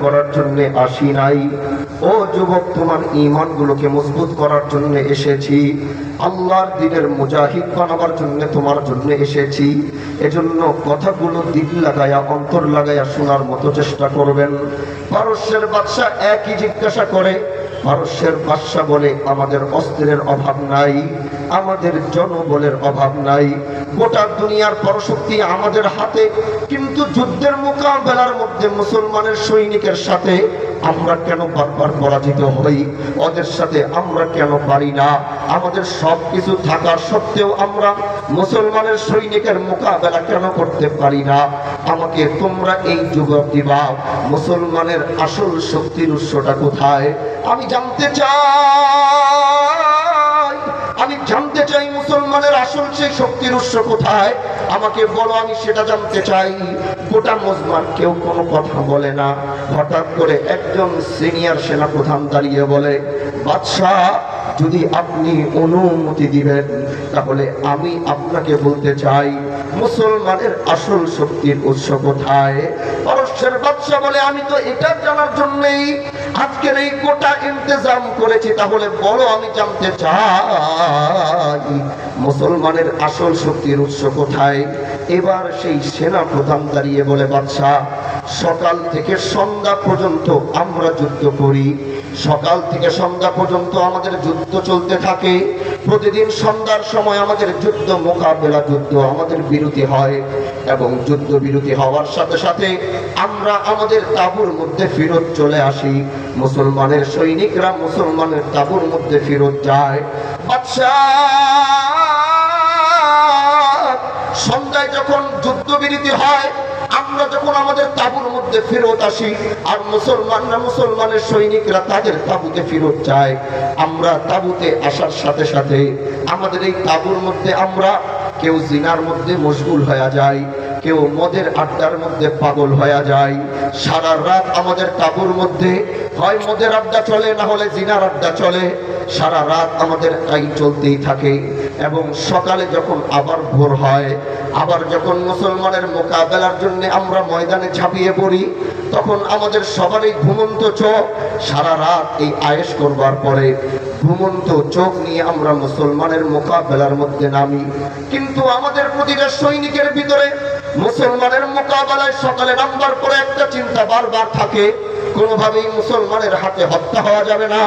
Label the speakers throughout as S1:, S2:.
S1: করার জন্য আসি নাই। ও যুবক, তোমার ইমান গুলোকে মজবুত করার জন্য এসেছি। আল্লাহর দিনের মুজাহিদ বানাবার জন্য তোমার জন্য এসেছি। এজন্য কথাগুলো দিল লাগায়া, অন্তর লাগায়া শোনার মতো চেষ্টা করবেন। পারস্যের বাদশা একই জিজ্ঞাসা করে পারস্যের বাদশা বলে আমাদের অস্ত্রের অভাব নাই, আমাদের জনবলের অভাব নাই। গোটা দুনিয়ার পরশক্তি আমাদের হাতে, কিন্তু যুদ্ধের মোকাবেলার মধ্যে মুসলমানের সৈনিকের সাথে আমরা কেন বারবার পরাজিত হই? ওদের সাথে আমরা কেন পারি না? আমাদের সব কিছু থাকার সত্ত্বেও আমরা মুসলমানের সৈনিকের মোকাবেলা কেন করতে পারি না? আমাকে তোমরা এই যুবক দিবা। মুসলমানের আসল শক্তির উৎসটা কোথায়? আমি জানতে চাই। আমি জানতে চাই মুসলমানের আসল সেই শক্তির উৎস কোথায়। আমাকে বলো, আমি সেটা জানতে চাই। গোটা মজমার কেউ কোনো কথা বলে না। হঠাৎ করে একজন সিনিয়র সেনাপ্রধান দাঁড়িয়ে বলে, বাদশাহ, যদি আপনি অনুমতি দিবেন, তাহলে আমি আপনাকে বলতে চাই মুসলমানের আসল শক্তির উৎস কোথায়? পারস্যের বাদশা বলে, আমি তো এটা জানার জন্যই আজকের এই গোটা ইন্তজাম করেছি, তাহলে বলো আমি জানতে চাই, মুসলমানের আসল শক্তির উৎস কোথায়? এবার সেই সেনা প্রধান দাঁড়িয়ে বলে বাদশাহ সকাল থেকে সন্ধ্যা পর্যন্ত আমরা যুদ্ধ করি। সকাল থেকে সন্ধ্যা পর্যন্ত আমাদের যুদ্ধ চলতে থাকে। প্রতিদিন সন্ধ্যার সময় আমাদের যুদ্ধ মোকাবেলা যুদ্ধ আমাদের বিরতি হয় এবং যুদ্ধ বিরতি হওয়ার সাথে সাথে আমরা আমাদের তাঁবুর মধ্যে ফেরত চলে আসি। মুসলমানের সৈনিকরা মুসলমানের তাঁবুর মধ্যে ফেরত যায়। বাদশাহ, সন্ধ্যায় যখন যুদ্ধবিরতি হয়, আমরা যখন আমাদের তাবুর মধ্যে ফেরত আসি, আর মুসলমানরা মুসলমানের সৈনিকরা তাদের তাঁবুতে ফেরত যায়, আমরা তাঁবুতে আসার সাথে সাথে আমাদের এই তাঁবুর মধ্যে আমরা কেউ জিনার মধ্যে মশগুল হয়ে যায়। কেউ মদের আড্ডার মধ্যে পাগল হয়ে যায়। সারা রাত আমাদের তাঁবুর মধ্যে, হয় মদের আড্ডা চলে, না হলে জিনার আড্ডা চলে, সারা রাত আমাদের তাই চলতেই থাকে। এবং সকালে যখন আবার ভোর হয়, আবার যখন মুসলমানের মোকাবেলার জন্য আমরা ময়দানে ঝাঁপিয়ে পড়ি, তখন আমাদের সবারই ঘুমন্ত চোখ সারা রাত এই আয়েস করবার পরে। ঘুমন্ত চোখ নিয়ে আমরা মুসলমানের মোকাবেলার মধ্যে নামি। কিন্তু আমাদের প্রতিটা সৈনিকের ভিতরে মুসলমানের মোকাবেলায় সকালে নামবার পরে একটা চিন্তা বারবার থাকে, কোনোভাবেই মুসলমানের হাতে হত্যা হওয়া যাবে না।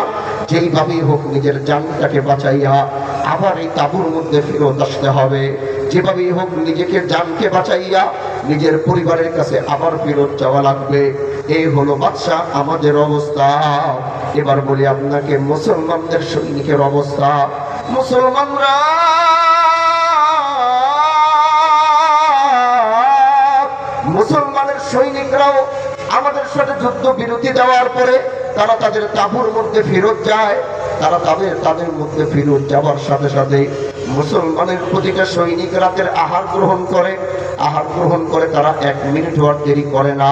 S1: যেইভাবেই হোক নিজের জানটাকে বাঁচাইয়া আবার এই তাঁবুর মধ্যে ফেরত আসতে হবে। যেভাবেই হোক নিজেকে জানকে বাঁচাইয়া নিজের পরিবারের কাছে আবার ফেরত যাওয়া লাগবে। এই হলো বাদশাহ আমাদের অবস্থা। এবার বলি আপনাকে, মুসলমানদের সৈনিকের অবস্থা। মুসলমানরা সৈনিকরাও আমাদের সাথে যুদ্ধ বিরতি দেওয়ার পরে তারা তাদের তাঁবুর মধ্যে ফেরত যায়। তারা তাদের তাদের মধ্যে ফেরত যাওয়ার সাথে সাথে মুসলমানের প্রতিটা সৈনিক রাতের আহার গ্রহণ করে। আহার গ্রহণ করে তারা এক মিনিট হওয়ার দেরি করে না।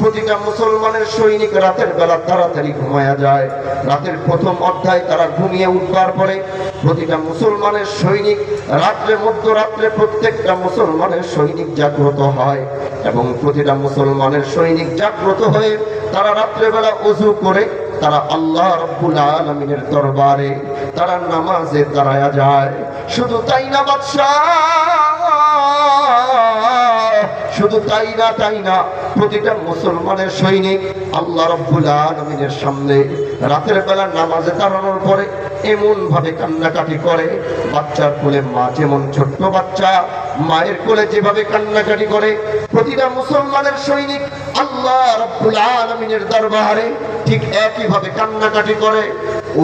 S1: প্রতিটা মুসলমানের সৈনিক রাতের বেলা তাড়াতাড়ি ঘুমায়া যায়। রাতের প্রথম অধ্যায় তারা ঘুমিয়ে উঠবার পরে প্রতিটা মুসলমানের সৈনিক রাত্রে, মধ্যরাত্রে প্রত্যেকটা মুসলমানের সৈনিক জাগ্রত হয় এবং প্রতিটা মুসলমানের সৈনিক জাগ্রত হয়ে তারা রাত্রেবেলা অজু করে তারা আল্লাহ রব্বুল আলমিনের দরবারে তারা নামাজে দাঁড়ায়া যায়। শুধু তাই না বাদশাহ! শুধু তাই না তাই না, প্রতিটা মুসলমানের সৈনিক আল্লাহ রব্বুল আলমিনের সামনে রাতের বেলা নামাজে দাঁড়ানোর পরে এমন ভাবে কান্নাকাটি করে, বাচ্চার কোলে মা যেমন ছোট্ট বাচ্চা, মায়ের কোলে যেভাবে কান্নাকাটি করে, প্রতিটা মুসলমানের সৈনিক আল্লাহ রব্বুল আলমিনের দরবারে ঠিক একইভাবে কান্নাকাটি করে।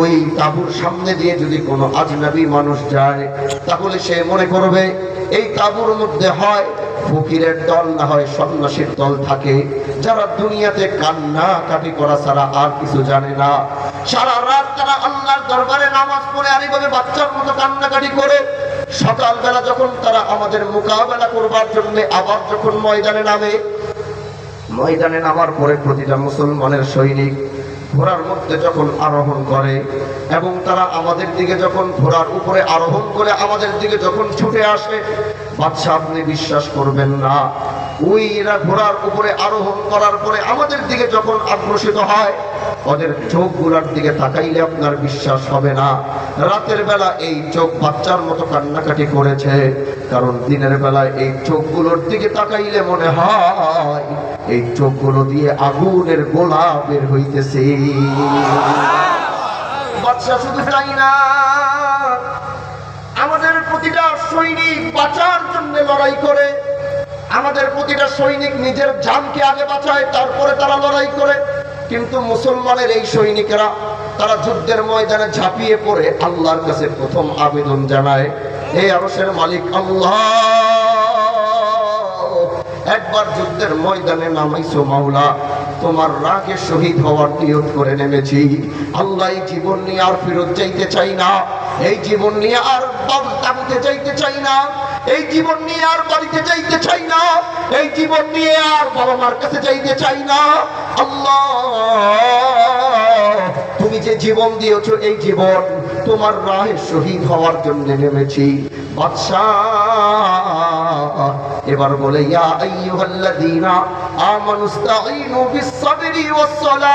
S1: ওই তাবুর সামনে দিয়ে যদি কোনো আজনাবি মানুষ যায়, তাহলে সে মনে করবে, এই তাবুর মধ্যে হয় ফকিরের দল না হয় সন্ন্যাসীর দল থাকে। যারা দুনিয়াতে কান্না কাটি করা ছাড়া আর কিছু জানে না। সারা রাত তারা আল্লাহর দরবারে নামাজ পড়ে আর এইভাবে বাচ্চার মতো কান্নাকাটি করে। সকালবেলা যখন তারা আমাদের মোকাবেলা করবার জন্য আবার যখন ময়দানে নামে, ময়দানে নামার পরে প্রতিটা মুসলমানের সৈনিক ঘোড়ার মধ্যে যখন আরোহণ করে এবং তারা আমাদের দিকে যখন ঘোড়ার উপরে আরোহণ করে আমাদের দিকে যখন ছুটে আসে বাচ্চা আপনি বিশ্বাস করবেন না। ওই এরা ঘোড়ার উপরে আরোহণ করার পরে আমাদের দিকে যখন আগ্রসিত হয়, ওদের চোখগুলার দিকে তাকাইলে আপনার বিশ্বাস হবে না। রাতের বেলা এই চোখ বাচ্চার মতো কান্নাকাটি করেছে, কারণ দিনের বেলায় এই চোখগুলোর দিকে তাকাইলে মনে হয় এই চোখগুলো দিয়ে আগুনের গোলা বের হইতেছে। বাচ্চা শুধু তাই না। আমাদের প্রতিটা সৈনিক বাঁচার জন্য লড়াই করে। আমাদের প্রতিটা সৈনিক নিজের জানকে আগে বাঁচায়, তারপরে তারা লড়াই করে। কিন্তু মুসলমানের এই সৈনিকেরা, তারা যুদ্ধের ময়দানে ঝাঁপিয়ে পড়ে আল্লাহর কাছে প্রথম আবেদন জানায় এই আরসের মালিক, আল্লাহ, একবার যুদ্ধের ময়দানে নামাইছো মাওলা। তোমার রাগে শহীদ হওয়ার নিয়ত করে নেমেছি। আল্লাহ এই জীবন নিয়ে আর ফেরত চাইতে চাই না। এই জীবন নিয়ে আর তাবুতে যাইতে চাই না। এই জীবন নিয়ে আর বাড়িতে যাইতে চাই না। এই জীবন নিয়ে আর বাবা মার কাছে যাইতে চাই না। আল্লাহ, তুমি যে জীবন দিয়েছ, এই জীবন তোমার রাহে শহীদ হওয়ার জন্য নেমেছি। বাদশাহ এবার বলে, ইয়া আইয়ুহাল্লাযীনা আমানুস্তাঈনু বিস-সাবরি ওয়াস-সালাহ।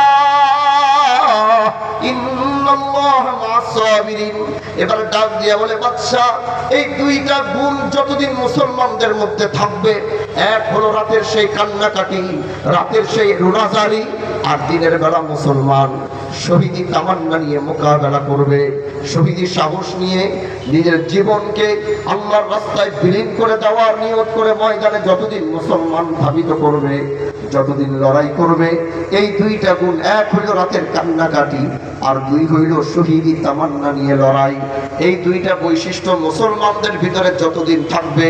S1: ইন্নাল্লাহা মা'আস-সাবিরিন এবার ডাক দিয়া বলে বাদশাহ এই দুইটা গুণ যতদিন মুসলমানদের মধ্যে থাকবে, এক হলো রাতের সেই কান্নাকাটি, রাতের সেই রোনাজারি, আর দিনের বেলা মুসলমান। শহীদি তামান্না নিয়ে মোকাবেলা করবে, শহীদি সাহস নিয়ে নিজের জীবনকে আল্লাহর রাস্তায় বিলীন করে দেওয়ার নিয়ত করে ময়দানে যতদিন মুসলমান ধাবিত করবে, যতদিন লড়াই করবে, এই দুইটা গুণ এক হইল রাতের কান্নাকাটি আর দুই হইল শহীদি তামান্না নিয়ে লড়াই। এই দুইটা বৈশিষ্ট্য মুসলমানদের ভিতরে যতদিন থাকবে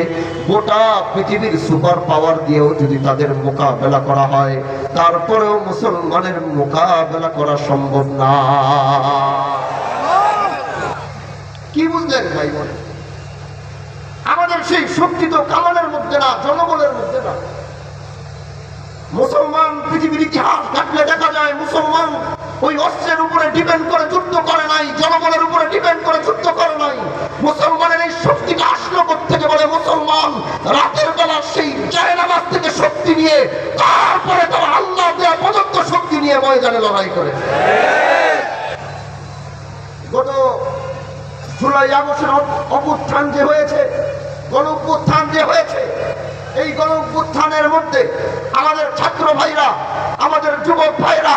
S1: গোটা পৃথিবীর সুপার পাওয়ার দিয়েও যদি তাদের মোকাবেলা করা হয়, তারপরেও মুসলমানের মোকাবেলা করা সম্ভব না। কি বুঝলেন ভাই বোন? আমাদের সেই শক্তি তো কামানের মধ্যে না, জনগণের মধ্যে না। মুসলমান পৃথিবীর ইতিহাস ঘাটলে দেখা যায় মুসলমান ওই অস্ত্রের উপরে ডিপেন্ড করে যুদ্ধ করে নাই, জনগণের উপরে ডিপেন্ড করে যুদ্ধ করে নাই। মুসলমানের এই শক্তিটা আসলো থেকে বলে মুসলমান? রাতের বেলা সেই জায়নামাজ থেকে শক্তি নিয়ে, তারপরে তারা আল্লাহ দেওয়া প্রদত্ত শক্তি নিয়ে ময়দানে লড়াই করে। গত জুলাই আগস্টের অভ্যুত্থান যে হয়েছে গণ যে হয়েছে এই গণ উত্থানের মধ্যে আমাদের ছাত্র ভাইরা, আমাদের যুবক ভাইরা,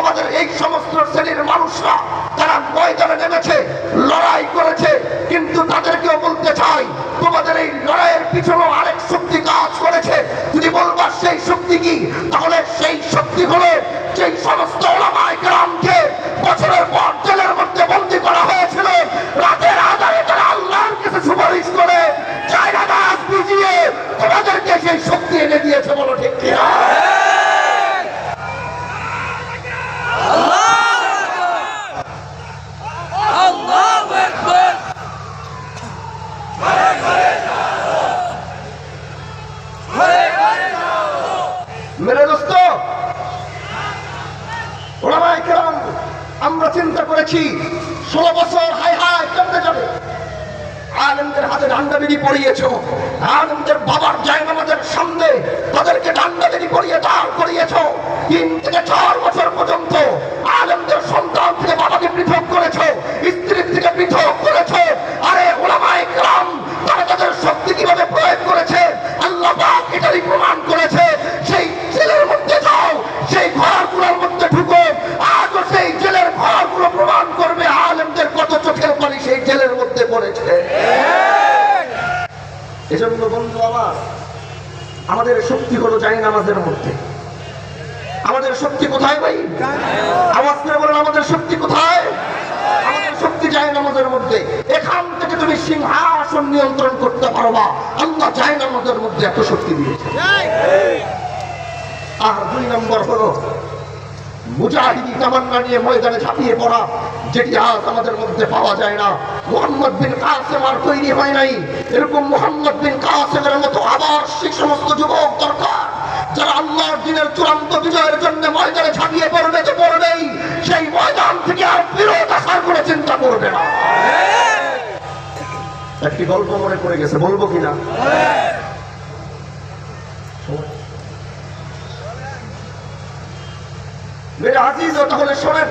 S1: আমাদের এই সমস্ত শ্রেণির মানুষরা তারা ময়দানে নেমেছে, লড়াই করেছে, কিন্তু তাদেরকেও বলতে চাই, তোমাদের এই লড়াইয়ের পিছনেও আরেক শক্তি কাজ করেছে। যদি বলবার সেই শক্তি কি, তাহলে সেই শক্তি হলো শক্তি দিয়েছে বলো ঠিক আমরা চিন্তা করেছি ষোলো বছর হাই হাই কেমনে যাবে? আনন্দের হাতে ডান্ডাবিড়ি পড়িয়েছ আনন্দের বাবার জায়নামাজের পাক প্রমাণ করেছে, সেই জেলের মধ্যে যাও, সেই ঘরগুলোর মধ্যে ঢুকো, আজও সেই জেলের ঘরগুলো প্রমাণ করবে আলেমদের কত চোখের পানি সেই জেলের মধ্যে পড়েছে। এজন্য বন্ধু আমার, আমাদের শক্তি হলো জানি নামাজের মধ্যে। আমাদের শক্তি কোথায় ভাই? আওয়াজ করে বলেন, আমাদের শক্তি কোথায়? আমাদের শক্তি যায় নামাজের মধ্যে। এখান থেকে তুমি সিংহাসন নিয়ন্ত্রণ করতে পারবা। আল্লাহ যায় নামাজের মধ্যে এত শক্তি দিয়েছে আর দুই নম্বর হলো, মুজাহিদি নিয়ে ময়দানে ঝাঁপিয়ে পড়া, যেটি আজ আমাদের মধ্যে পাওয়া যায় না। মোহাম্মদ বিন কাসেম আর তৈরি হয় নাই। এরকম মোহাম্মদ বিন কাসেমের মতো আবার সেই সমস্ত যুবক দরকার, যারা আল্লাহর দিনের চূড়ান্ত বিজয়ের জন্য ময়দানে ঝাঁপিয়ে পড়বে তো পড়বেই, সেই ময়দান থেকে আর ফেরত আসার কোনো চিন্তা করবে না। একটি গল্প মনে পড়ে গেছে, বলব কিনা? শোনেন।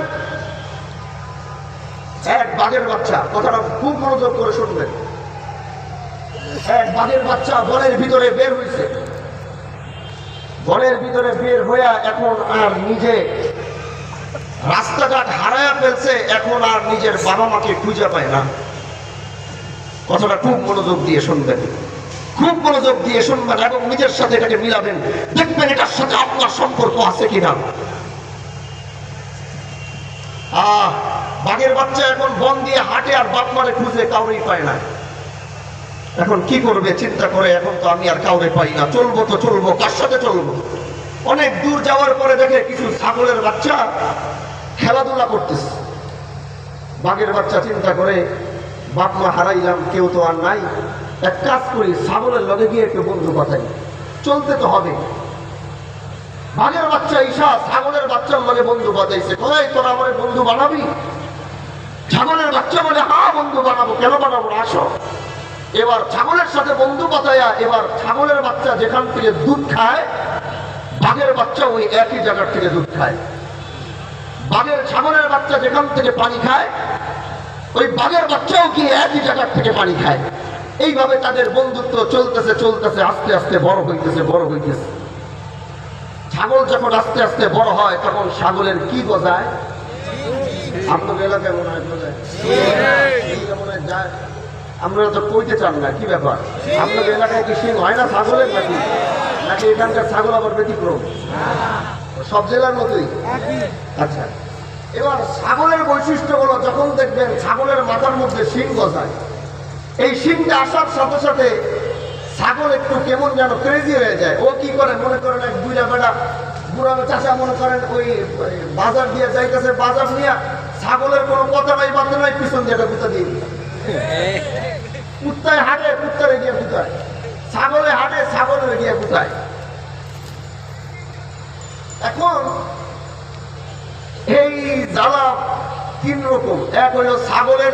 S1: এক বাঘের বাচ্চা, কথাটা খুব মনোযোগ করে শুনবেন। এক বাঘের বাচ্চা বনের ভিতরে বের হয়েছে বনের ভিতরে বের হইয়া এখন আর নিজে রাস্তাঘাট হারায়া ফেলছে, এখন আর নিজের বাবা মাকে খুঁজে পায় না। কথাটা খুব মনোযোগ দিয়ে শুনবেন। খুব মনোযোগ দিয়ে শুনবেন এবং নিজের সাথে এটাকে মিলাবেন। দেখবেন এটার সাথে আপনার সম্পর্ক আছে কিনা। আহ, বাঘের বাচ্চা এখন বন দিয়ে হাঁটে আর বাপ মারে খুঁজে কাউরেই পায় না। এখন কি করবে, চিন্তা করে এখন তো আমি আর কাউরে পাই না। চলবো তো চলবো, কার সাথে চলবো? অনেক দূর যাওয়ার পরে দেখে কিছু ছাগলের বাচ্চা খেলাধুলা করতেছে। বাঘের বাচ্চা চিন্তা করে বাপ মা হারাইলাম, কেউ তো আর নাই। এক কাজ করি, ছাগলের লগে গিয়ে একটু বন্ধু কথাই চলতে তো হবে। বাঘের বাচ্চা ঈশা, ছাগলের বাচ্চার লগে বন্ধু বাজাইছে কোথায় তোরা আমার বন্ধু বানাবি? ছাগলের বাচ্চা বলে হা, বন্ধু বানাবো। কেন বানাবো আসো। এবার ছাগলের সাথে বন্ধু বাতায়া এবার ছাগলের বাচ্চা যেখান থেকে দুধ খায়, বাঘের বাচ্চা ওই একই জায়গার থেকে দুধ খায়। বাঘের, ছাগলের বাচ্চা যেখান থেকে পানি খায় ওই বাঘের বাচ্চাও গিয়ে একই জায়গার থেকে পানি খায়। এইভাবে তাদের বন্ধুত্ব চলতেছে চলতেছে, আস্তে আস্তে বড় হইতেছে বড় হইতেছে। ছাগল যখন আস্তে আস্তে বড় হয়, তখন ছাগলের কি গজায়? আপনাদের এলাকায় মনে হয় মনে হয়? যায় আপনারা তো কইতে চান না, কি ব্যাপার? আপনাদের এলাকায় কি সিং হয় না ছাগলের নাকি? নাকি এখানকার ছাগল আবার ব্যতিক্রম? সব জেলার মতোই? আচ্ছা। এবার ছাগলের বৈশিষ্ট্য হলো, যখন দেখবেন ছাগলের মাথার মধ্যে শিং গজায়। এই শিংটা আসার সাথে সাথে ছাগল একটু কেমন যেন ক্রেজি হয়ে যায়। ও কি করে? মনে করেন এক বুড়া বেটা বুড়া চাষা মনে করেন ওই বাজার দিয়ে যাইতেছে, বাজার নিয়ে ছাগলের কোনো কথা নাই বাদ নাই, পিছন একটা গুতা দিয়ে। কুত্তায় হাঁটে, কুত্তারে গিয়ে কুতায় ছাগলে হাঁটে, ছাগলের গিয়ে কুতায় এখন এই জ্বালা তিন রকম। এক হলো ছাগলের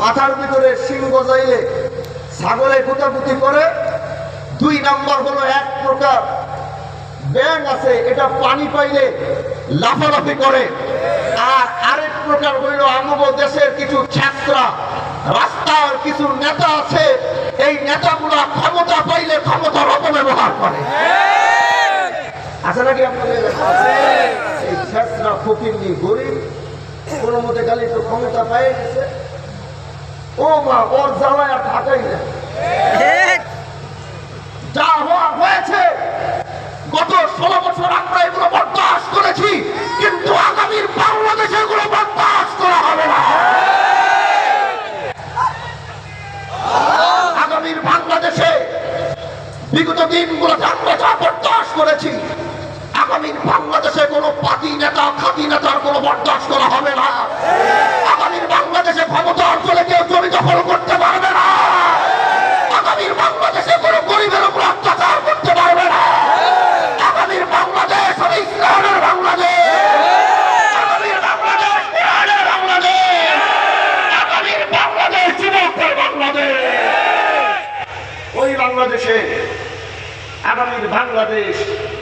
S1: মাথার ভিতরে শিং গজাইলে ছাগলে গুতাগুতি করে। দুই নাম্বার হলো এক প্রকার ব্যাং আছে এটা পানি পাইলে লাফালাফি করে। আর আরেক প্রকার হইল আমব দেশের কিছু ছাত্রা রাস্তার কিছু নেতা আছে এই নেতাগুলা ক্ষমতা পাইলে ক্ষমতার অপব্যবহার করে। আছে নাকি আপনাদের? এই ছেঁচড়া ফকিরনি গরিব কোনো মতে গালি তো ক্ষমতা পাই গেছে। ও মা ওর জ্বালায় আর থাকাই না যা হওয়ার হয়েছে গত ষোলো বছর আমরা এগুলো বরদাস্ত করেছি কিন্তু আগামীর বাংলাদেশে এগুলো বরদাস্ত করা হবে না। আগামীর বাংলাদেশে বিগত দিনগুলোতে আমরা যা বরদাস্ত করেছি বাংলাদেশে কোনো পাতি নেতা খাতি নেতার কোনো বরদাস্ত করা হবে না। আগামীর বাংলাদেশে ক্ষমতা অঞ্চলে কেউ জমি দখল করতে পারবে না। আগামীর বাংলাদেশে কোনো গরিবের উপর অত্যাচার করতে পারবে না। আগামীর বাংলাদেশ হবে ইসলামের বাংলাদেশ। আগামীর বাংলাদেশ বাংলাদেশ। আগামীর বাংলাদেশ বাংলাদেশ। ওই বাংলাদেশে আগামীর বাংলাদেশ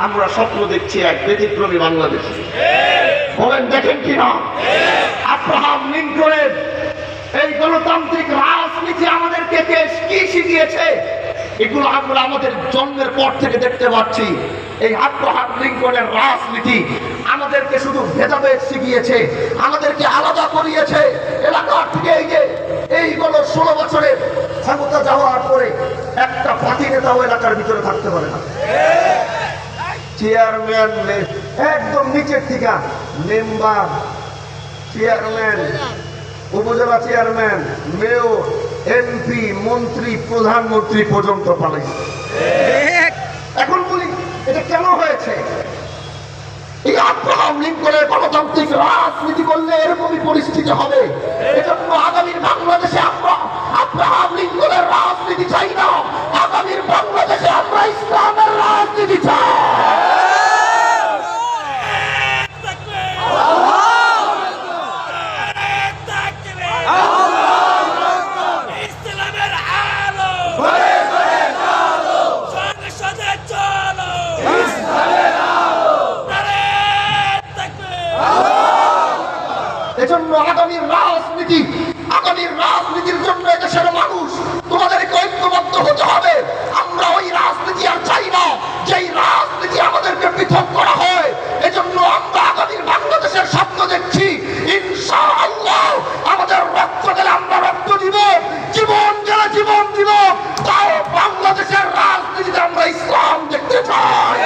S1: আমরা স্বপ্ন দেখছি এক ব্যতিক্রমী বাংলাদেশ। বলেন দেখেন কি কিনা আব্রাহাম লিঙ্কনের এই গণতান্ত্রিক রাজনীতি আমাদেরকে কি শিখিয়েছে? এগুলো আমরা আমাদের জন্মের পর থেকে দেখতে পাচ্ছি। এই আব্রাহাম লিঙ্কনের রাজনীতি আমাদেরকে শুধু ভেদাভেদ শিখিয়েছে, আমাদেরকে আলাদা করিয়েছে। এলাকার থেকে এই যে এই গত ষোলো বছরের ক্ষমতা যাওয়ার পরে একটা পাতি নেতাও এলাকার ভিতরে থাকতে পারে না। চেয়ারম্যান একদম নিচের থেকে মেম্বার চেয়ারম্যান উপজেলা চেয়ারম্যান মেয়র এমপি মন্ত্রী প্রধানমন্ত্রী পর্যন্ত পালাইছে এখন বলি এটা কেন হয়েছে? আব্রাহাম লিঙ্কনের গণতান্ত্রিক রাজনীতি করলে এরকমই পরিস্থিতি হবে। এজন্য আগামীর বাংলাদেশে আমরা আব্রাহাম লিঙ্কনের রাজনীতি চাই না। আগামীর বাংলাদেশে আমরা ইসলামের রাজনীতি চাই
S2: Takbir! Allahu Ekber! Takbir!
S1: এজন্য আগামীর রাজনীতি আগামীর রাজনীতির জন্য এদেশের মানুষ তোমাদেরকে ঐক্যবদ্ধ হতে হবে আমরা ওই রাজনীতি আর চাই না যেই রাজনীতি আমাদেরকে পৃথক করা হয় এজন্য আমরা আগামীর বাংলাদেশের স্বপ্ন দেখছি ইনশাআল্লাহ আমাদের রক্ত গেলে আমরা রক্ত দিব জীবন গেলে জীবন দিব তাও বাংলাদেশের রাজনীতিতে আমরা ইসলাম দেখতে চাই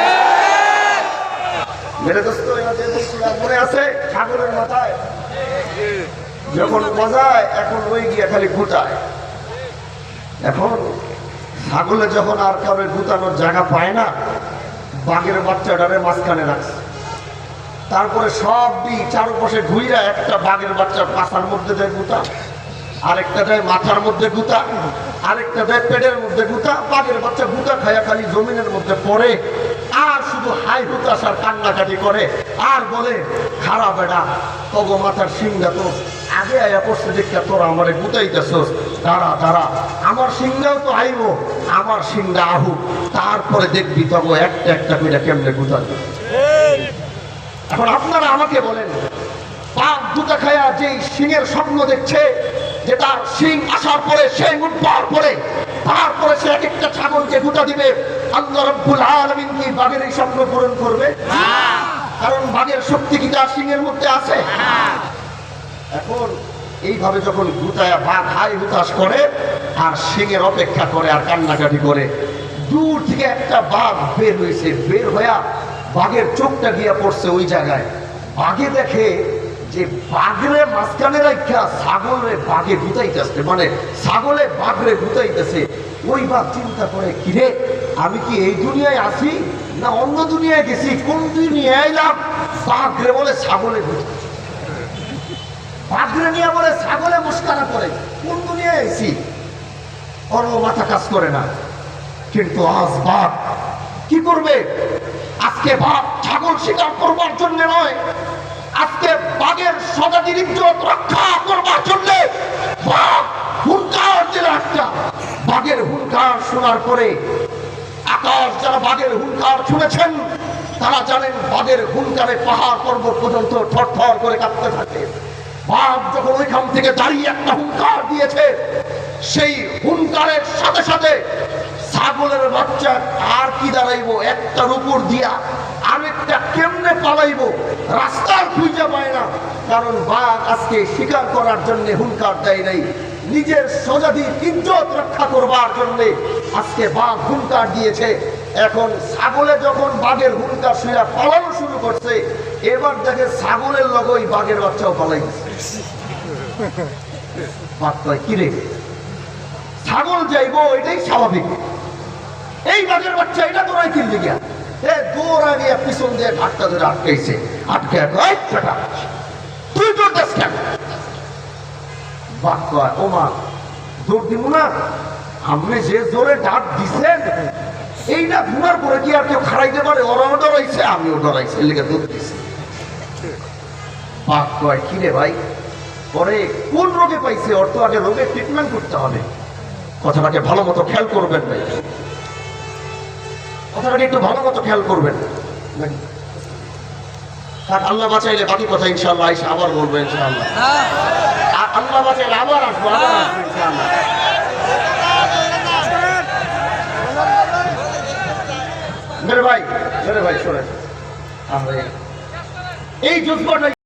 S1: মেরে দোস্ত এরা যে বলছিলাম যখন মজায়, এখন ওই গিয়া খালি গুটায় এখন ছাগলে যখন আর কারোর গুতানোর জায়গা পায় না, বাঘের বাচ্চাটারে মাঝখানে রাখছে। তারপরে সব দি চারপাশে ঘুইরা একটা বাঘের বাচ্চার পাশার মধ্যে দেয় গুতা আরেকটা দেয় মাথার মধ্যে গুতা আরেকটা দেয় পেটের মধ্যে গুতা বাঘের বাচ্চা গুতা খায়া খালি জমিনের মধ্যে পড়ে। আর শুধু হাই হুতাশ আর কান্নাকাটি করে, আর বলে খারাপ এটা তব মাথার সিংহা তো আগে আয়া পড়ছে দেখতে তোরা আমারে গুতাইতেছস। দাঁড়া দাঁড়া, আমার সিংহাও তো আইব, আমার সিংহা আহুক। তারপরে দেখবি তব একটা একটা করে কেমনে গুতাবে। এখন আপনারা আমাকে বলেন বাঘ দুটা খায়া যে সিংহের স্বপ্ন দেখছে, যে তার সিং আসার পরে, সিং উঠবার পরে, তারপরে সে এক একটা ছাগলকে গুটা দিবে আল্লাহ রব্বুল আলমিন কি বাঘের এই স্বপ্ন পূরণ করবে? কারণ বাঘের শক্তি কি তার সিংহের মধ্যে আছে? এখন এইভাবে যখন গুটায় বাঘ হাই হুতাশ করে, আর সিংহের অপেক্ষা করে আর কান্নাকাটি করে, দূর থেকে একটা বাঘ বের হয়েছে। বের হইয়া বাঘের চোখটা গিয়া পড়ছে ওই জায়গায়। বাঘে দেখে যে বাঘরে মাঝখানে রাখা ছাগলে বাঘে গুতাইতেছে মানে ছাগলে বাঘরে গুতাইতেছে। ওই বাঘ চিন্তা করে, কিরে আমি কি এই দুনিয়ায় আছি না অন্য দুনিয়ায় গেছি? কোন দুনিয়ায় এলাম বাঘরে বলে ছাগলে বাঘরে নিয়ে বলে ছাগলে মুস্কানা করে। কোন দুনিয়ায় এসি ওর মাথা কাজ করে না। কিন্তু আজ বাঘ কি করবে? আজকে বাঘ ছাগল শিকার করবার জন্য নয়। আজকে বাঘের সজাতির ইজ্জত রক্ষা করবার জন্য বাঘ হুঙ্কার দিল একটা। বাঘের হুঙ্কার শোনার পরে আকাশ যারা বাঘের হুঙ্কার শুনেছেন তারা জানেন বাঘের হুঙ্কারে পাহাড় পর্বত পর্যন্ত ঠরঠর করে কাঁপতে থাকে। বাঘ যখন ওইখান থেকে দাঁড়িয়ে একটা হুঙ্কার দিয়েছে, সেই হুঙ্কারের সাথে সাথে ছাগলের বাচ্চা আর কি দাঁড়াইব, একটা উপর দিয়া আরেকটা কেমনে পালাইবো? রাস্তার খুঁজে পায় না। কারণ বাঘ আজকে শিকার করার জন্য হুঙ্কার দেয় নাই। নিজের স্বজাতির ইজ্জত রক্ষা করবার জন্য আজকে বাঘ হুঙ্কার দিয়েছে। এখন ছাগলে যখন বাঘের হুঙ্কার শুয়ে পালানো শুরু করছে এবার দেখে ছাগলের লগই বাঘের বাচ্চাও পালাইছে বাঘ কয়, কিরে ছাগল যাইবো এটাই স্বাভাবিক। এই বাঘের বাচ্চা এটা তোরাই কিনলে গিয়া পিছন দিয়ে আটকে বেটা, তুই আপনি যে জোরে ডাক দিছেন এই না ঘুমার পরে কি আর কেউ পারে? আমিও ডরাইছি বাঘ কয় কি রে ভাই? পরে কোন রোগে পাইছে? তো আগে রোগের ট্রিটমেন্ট করতে হবে। কথাটাকে ভালো মতো খেয়াল করবেন ভাই কথাটাকে একটু ভালো মতো খেয়াল করবেন? আর আল্লাহ বাঁচাইলে বাকি কথা ইনশাল্লাহ আইসা আবার বলব ইনশাল্লাহ আর আল্লাহ বাঁচাইলে আবার আসব, আবার ভাই ভাই, শোনেন। এই- যুদ্ধটা